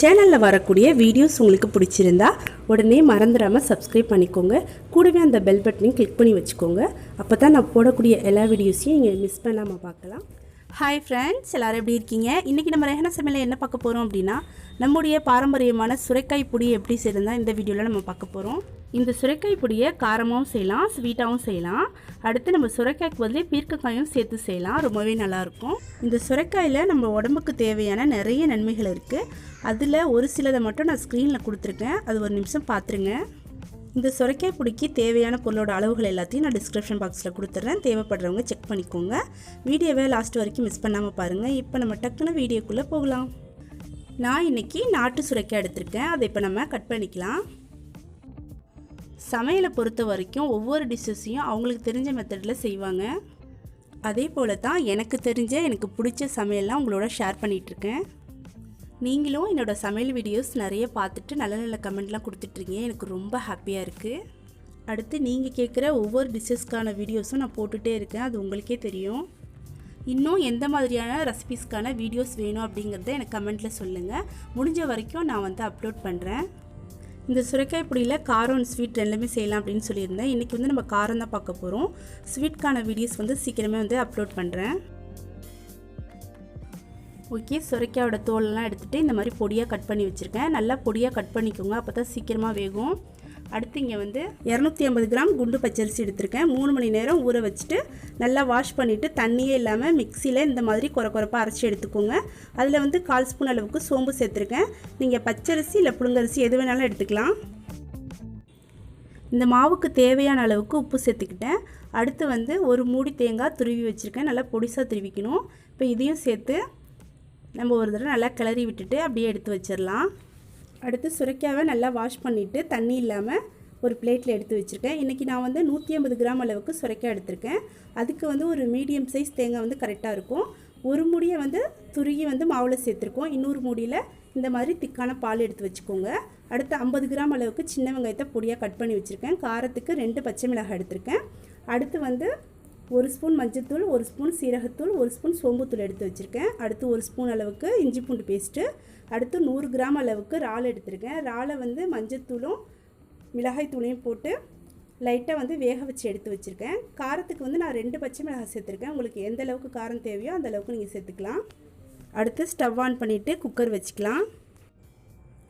சேனலில் வரக்கூடிய வீடியோஸ் உங்களுக்கு பிடிச்சிருந்தா உடனே மறந்துடாமல் சப்ஸ்கிரைப் பண்ணிக்கோங்க. கூடவே அந்த பெல் பட்டனையும் கிளிக் பண்ணி வச்சுக்கோங்க. அப்போ தான் நான் போடக்கூடிய எல்லா வீடியோஸையும் நீங்கள் மிஸ் பண்ணாமல் பார்க்கலாம். ஹாய் ஃப்ரெண்ட்ஸ் எல்லோரும் எப்படி இருக்கீங்க? இன்றைக்கி நம்ம ரேகன சமையலில் என்ன பார்க்க போகிறோம் அப்படின்னா நம்முடைய பாரம்பரியமான சுரைக்காய் பொடி எப்படி செய்யறதுனா இந்த வீடியோவில் நம்ம பார்க்க போகிறோம் இந்த சுரைக்காய் பொடியை காரமாகவும் செய்யலாம் ஸ்வீட்டாகவும் செய்யலாம். அடுத்து நம்ம சுரைக்காய்க்கு பதிலே பீர்க்கக்காயும் சேர்த்து செய்யலாம் ரொம்பவே நல்லாயிருக்கும். இந்த சுரைக்காயில் நம்ம உடம்புக்கு தேவையான நிறைய நன்மைகள் இருக்குது அதில் ஒரு சிலதை மட்டும் நான் ஸ்க்ரீனில் கொடுத்துருக்கேன். அது ஒரு நிமிஷம் பார்த்துருங்க. இந்த சுரைக்காய் பிடிக்கி தேவையான பொருளோட அளவுகள் எல்லாத்தையும் நான் டிஸ்கிரிப்ஷன் பாக்ஸில் கொடுத்துட்றேன் தேவைப்படுறவங்க செக் பண்ணிக்கோங்க. வீடியோவை லாஸ்ட் வரைக்கும் மிஸ் பண்ணாமல் பாருங்கள் இப்போ நம்ம டக்குன்னு வீடியோக்குள்ளே போகலாம். நான் இன்றைக்கி நாட்டு சுரைக்காய் எடுத்திருக்கேன். அதை இப்போ நம்ம கட் பண்ணிக்கலாம். சமையலை பொறுத்த வரைக்கும் ஒவ்வொரு டிஷ்ஷஸையும் அவங்களுக்கு தெரிஞ்ச மெத்தடில் செய்வாங்க. அதே போல் தான் எனக்கு தெரிஞ்ச எனக்கு பிடிச்ச சமையல்லாம் உங்களோட ஷேர் பண்ணிகிட்ருக்கேன் நீங்களும் என்னோடய சமையல் வீடியோஸ் நிறைய பார்த்துட்டு நல்ல நல்ல கமெண்ட்லாம் கொடுத்துட்ருக்கீங்க. எனக்கு ரொம்ப ஹாப்பியாக இருக்குது அடுத்து நீங்கள் கேட்குற ஒவ்வொரு டிஷ்ஷஸ்க்கான வீடியோஸும் நான் போட்டுகிட்டே இருக்கேன். அது உங்களுக்கே தெரியும். இன்னும் எந்த மாதிரியான ரெசிபீஸ்க்கான வீடியோஸ் வேணும் அப்படிங்கிறத எனக்கு கமெண்ட்டில் சொல்லுங்கள் முடிஞ்ச வரைக்கும் நான் வந்து அப்லோட் பண்ணுறேன் இந்த சுரைக்காய் பொடியில் காரம் அண்ட் ஸ்வீட் ரெண்டுமே செய்யலாம் அப்படின்னு சொல்லியிருந்தேன். இன்றைக்கி வந்து நம்ம காரம் தான் பார்க்க போகிறோம் ஸ்வீட்கான வீடியோஸ் வந்து சீக்கிரமே வந்து அப்லோட் பண்ணுறேன் ஓகே சுரைக்காயோட தோலெல்லாம் எடுத்துகிட்டு இந்த மாதிரி பொடியாக கட் பண்ணி வச்சுருக்கேன். நல்லா பொடியாக கட் பண்ணிக்கோங்க. அப்போ தான் சீக்கிரமாக வேகும். அடுத்து இங்கே வந்து இரநூத்தி ஐம்பது கிராம் குண்டு பச்சரிசி எடுத்திருக்கேன். மூணு மணி நேரம் ஊற வச்சுட்டு நல்லா வாஷ் பண்ணிவிட்டு தண்ணியே இல்லாமல் மிக்சியில் இந்த மாதிரி குறை குறைப்பாக அரைச்சி எடுத்துக்கோங்க. அதில் வந்து கால் ஸ்பூன் அளவுக்கு சோம்பு சேர்த்துருக்கேன். நீங்கள் பச்சரிசி இல்லை புழுங்கரிசி எது வேணாலும் எடுத்துக்கலாம். இந்த மாவுக்கு தேவையான அளவுக்கு உப்பு சேர்த்துக்கிட்டேன். அடுத்து வந்து ஒரு மூடி தேங்காய் துருவி வச்சுருக்கேன். நல்லா பொடிசாக துருவிக்கணும். இப்போ இதையும் சேர்த்து நம்ம ஒரு தடவை நல்லா கிளறி விட்டுட்டு அப்படியே எடுத்து வச்சிடலாம். அடுத்து சுரைக்காவை நல்லா வாஷ் பண்ணிவிட்டு தண்ணி இல்லாமல் ஒரு பிளேட்டில் எடுத்து வச்சுருக்கேன். இன்றைக்கி நான் வந்து நூற்றி ஐம்பது கிராம் அளவுக்கு சுரைக்காய் எடுத்திருக்கேன். அதுக்கு வந்து ஒரு மீடியம் சைஸ் தேங்காய் வந்து கரெக்டாக இருக்கும். ஒரு முடியை வந்து துருகி வந்து மாவில் சேர்த்துருக்கோம். இன்னொரு முடியில் இந்த மாதிரி திக்கான பால் எடுத்து வச்சுக்கோங்க. அடுத்து ஐம்பது கிராம் அளவுக்கு சின்ன வெங்காயத்தை பொடியாக கட் பண்ணி வச்சுருக்கேன். காரத்துக்கு ரெண்டு பச்சை மிளகாய் எடுத்திருக்கேன். அடுத்து வந்து ஒரு ஸ்பூன் மஞ்சத்தூள் ஒரு ஸ்பூன் சீரகத்தூள் ஒரு ஸ்பூன் சோம்புத்தூள் எடுத்து வச்சுருக்கேன். அடுத்து ஒரு ஸ்பூன் அளவுக்கு இஞ்சி பூண்டு பேஸ்ட்டு. அடுத்து நூறு கிராம் அளவுக்கு இறால் எடுத்திருக்கேன். இறாலை வந்து மஞ்சத்தூளும் மிளகாய் தூளையும் போட்டு லைட்டாக வந்து வேக வச்சு எடுத்து வச்சுருக்கேன். காரத்துக்கு வந்து நான் ரெண்டு பச்சை மிளகாய் சேர்த்துருக்கேன். உங்களுக்கு எந்த அளவுக்கு காரம் தேவையோ அந்த அளவுக்கு நீங்கள் சேர்த்துக்கலாம். அடுத்து ஸ்டவ் ஆன் பண்ணிவிட்டு குக்கர் வச்சுக்கலாம்.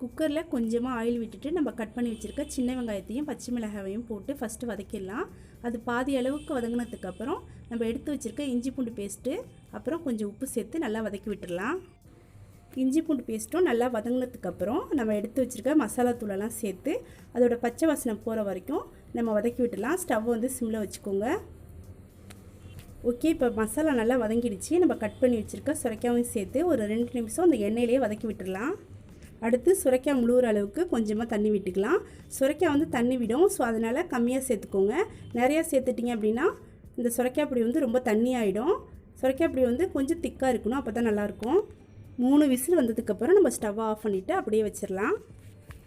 குக்கரில் கொஞ்சமாக ஆயில் விட்டுட்டு நம்ம கட் பண்ணி வச்சுருக்க சின்ன வெங்காயத்தையும் பச்சை மிளகாயையும் போட்டு ஃபஸ்ட்டு வதக்கிடலாம். அது பாதி அளவுக்கு வதங்கினதுக்கப்புறம் நம்ம எடுத்து வச்சுருக்க இஞ்சி பூண்டு பேஸ்ட்டு அப்புறம் கொஞ்சம் உப்பு சேர்த்து நல்லா வதக்கி விட்டுடலாம். இஞ்சி பூண்டு பேஸ்ட்டும் நல்லா வதங்கினதுக்கப்புறம் நம்ம எடுத்து வச்சுருக்க மசாலா தூளெல்லாம் சேர்த்து அதோடய பச்சை வாசனை போகிற வரைக்கும் நம்ம வதக்கி விட்டுடலாம். ஸ்டவ் வந்து சிம்மில் வச்சுக்கோங்க. ஓகே இப்போ மசாலா நல்லா வதங்கிடுச்சு. நம்ம கட் பண்ணி வச்சுருக்க சுரைக்காவும் சேர்த்து ஒரு ரெண்டு நிமிஷம் அந்த எண்ணெயிலேயே வதக்கி விட்டுடலாம். அடுத்து சுரைக்காய் முழுகிற அளவுக்கு கொஞ்சமாக தண்ணி விட்டுக்கலாம். சுரைக்காய் வந்து தண்ணி விடும். ஸோ அதனால் கம்மியாக சேர்த்துக்கோங்க. நிறையா சேர்த்துட்டிங்க அப்படின்னா இந்த சுரைக்காய் பொடி வந்து ரொம்ப தண்ணி ஆகிடும் சுரைக்காய் பொடி வந்து கொஞ்சம் திக்காக இருக்கணும். அப்போ தான் நல்லாயிருக்கும். மூணு விசில் வந்ததுக்கப்புறம் நம்ம ஸ்டவ் ஆஃப் பண்ணிவிட்டு அப்படியே வச்சிடலாம்.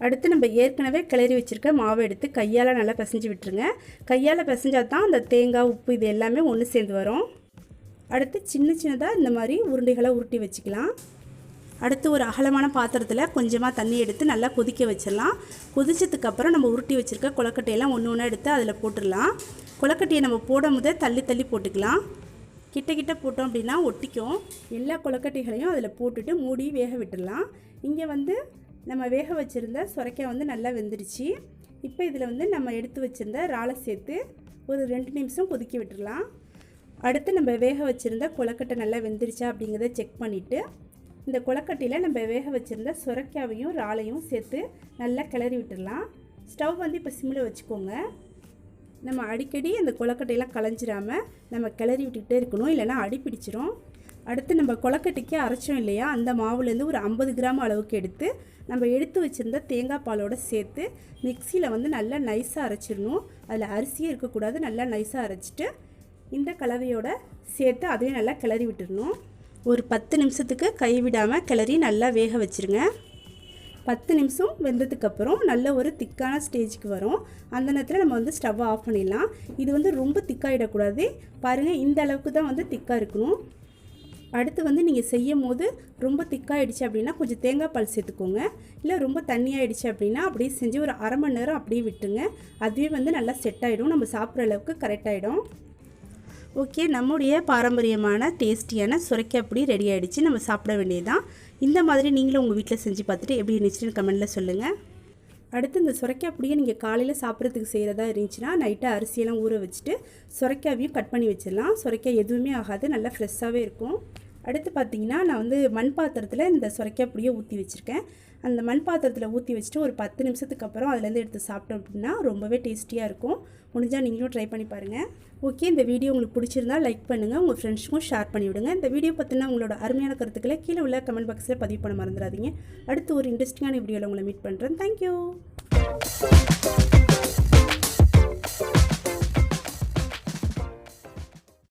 அடுத்து நம்ம ஏற்கனவே கிளறி வச்சுருக்க மாவை எடுத்து கையால் நல்லா பிசைஞ்சு விட்டுருங்க. கையால் பிசைஞ்சால் தான் அந்த தேங்காய் உப்பு இது எல்லாமே ஒன்று சேர்ந்து வரும். அடுத்து சின்ன சின்னதாக இந்த மாதிரி உருண்டைகளை உருட்டி வச்சுக்கலாம். அடுத்து ஒரு அகலமான பாத்திரத்தில் கொஞ்சமாக தண்ணி எடுத்து நல்லா கொதிக்க வச்சிடலாம். கொதிச்சதுக்கப்புறம் நம்ம உருட்டி வச்சுருக்க கொலக்கட்டையெல்லாம் ஒன்று ஒன்றா எடுத்து அதில் போட்டுடலாம். கொலக்கட்டையை நம்ம போடும் போதே தள்ளி தள்ளி போட்டுக்கலாம். கிட்ட கிட்ட போட்டோம் அப்படின்னா ஒட்டிக்கும். எல்லா கொலக்கட்டைகளையும் அதில் போட்டுட்டு மூடி வேக விட்டுடலாம். இங்கே வந்து நம்ம வேக வச்சுருந்த சுரைக்காய் வந்து நல்லா வெந்துருச்சு இப்போ இதில் வந்து நம்ம எடுத்து வச்சுருந்த இறாலை சேர்த்து ஒரு ரெண்டு நிமிஷம் கொதிக்க விட்டுடலாம். அடுத்து நம்ம வேக வச்சுருந்த கொலக்கட்டை நல்லா வெந்துருச்சா அப்படிங்கிறத செக் பண்ணிவிட்டு இந்த கொலக்கட்டையில் நம்ம வேக வச்சுருந்த சுரைக்காவையும் இறாலையும் சேர்த்து நல்லா கிளறி விட்டுடலாம். ஸ்டவ் வந்து இப்போ சிம்மில் வச்சுக்கோங்க. நம்ம அடிக்கடி அந்த கொலக்கட்டையெல்லாம் களைஞ்சிராமல் நம்ம கிளறி விட்டுக்கிட்டே இருக்கணும் இல்லைனா அடி பிடிச்சிரும். அடுத்து நம்ம கொலக்கட்டைக்கு அரைச்சோம் இல்லையா அந்த மாவுலேருந்து ஒரு ஐம்பது கிராம் அளவுக்கு எடுத்து நம்ம எடுத்து வச்சுருந்த தேங்காய் பாலோடு சேர்த்து மிக்சியில் வந்து நல்லா நைஸாக அரைச்சிடணும். அதில் அரிசியே இருக்கக்கூடாது நல்லா நைஸாக அரைச்சிட்டு இந்த கலவையோட சேர்த்து அதையும் நல்லா கிளறி விட்டுடணும். ஒரு பத்து நிமிஷத்துக்கு கைவிடாமல் கிளறி நல்லா வேக வச்சுருங்க. பத்து நிமிஷம் வெந்ததுக்கப்புறம் நல்ல ஒரு திக்கான ஸ்டேஜுக்கு வரும். அந்த நேரத்தில் நம்ம வந்து ஸ்டவ்வை ஆஃப் பண்ணிடலாம். இது வந்து ரொம்ப திக்காகிடக்கூடாது பாருங்கள் இந்த அளவுக்கு தான் வந்து திக்காக இருக்கணும். அடுத்து வந்து நீங்கள் செய்யும் போது ரொம்ப திக்காயிடுச்சு அப்படின்னா கொஞ்சம் தேங்காய் பால் சேர்த்துக்கோங்க. இல்லை ரொம்ப தண்ணியாகிடுச்சு அப்படின்னா அப்படியே செஞ்சு ஒரு அரை மணி நேரம் அப்படியே விட்டுருங்க. அதுவே வந்து நல்லா செட் ஆகிடும் நம்ம சாப்பிட்ற அளவுக்கு கரெக்டாகிடும் ஓகே நம்முடைய பாரம்பரியமான டேஸ்டியான சுரைக்காய் அப்படி ரெடி ஆகிடுச்சு நம்ம சாப்பிட வேண்டியதுதான். இந்த மாதிரி நீங்களும் உங்கள் வீட்டில் செஞ்சு பார்த்துட்டு எப்படி இருந்துச்சுன்னு கமெண்ட்டில் சொல்லுங்கள் அடுத்து இந்த சுரைக்காய் அப்படியே நீங்கள் காலையில் சாப்பிட்றதுக்கு செய்கிறதா இருந்துச்சுன்னா நைட்டாக அரிசியெல்லாம் ஊற வச்சுட்டு சுரைக்காவையும் கட் பண்ணி வச்சிடலாம். சுரைக்காய் எதுவுமே ஆகாது நல்லா ஃப்ரெஷ்ஷாகவே இருக்கும். அடுத்து பார்த்தீங்கன்னா நான் வந்து மண் பாத்திரத்தில் இந்த சுரைக்காய் அப்படியே ஊற்றி வச்சுருக்கேன். அந்த மண் பாத்திரத்தில் ஊற்றி வச்சுட்டு ஒரு பத்து நிமிஷத்துக்கு அப்புறம் அதுலேருந்து எடுத்து சாப்பிட்டோம் அப்படின்னா ரொம்பவே டேஸ்டியாக இருக்கும். முடிஞ்சால் நீங்களும் ட்ரை பண்ணி பாருங்கள் ஓகே இந்த வீடியோ உங்களுக்கு பிடிச்சிருந்தா லைக் பண்ணுங்கள் உங்கள் ஃப்ரெண்ட்ஸுக்கும் ஷேர் பண்ணிவிடுங்க இந்த வீடியோ பற்றினா உங்களோட அருமையான கருத்துக்களை கீழே உள்ள கமெண்ட் பாக்ஸில் பதிவு பண்ண மறந்துடாதீங்க. அடுத்து ஒரு இன்ட்ரெஸ்டிங்கான வீடியோவில் உங்களை மீட் பண்ணுறேன் தேங்க்யூ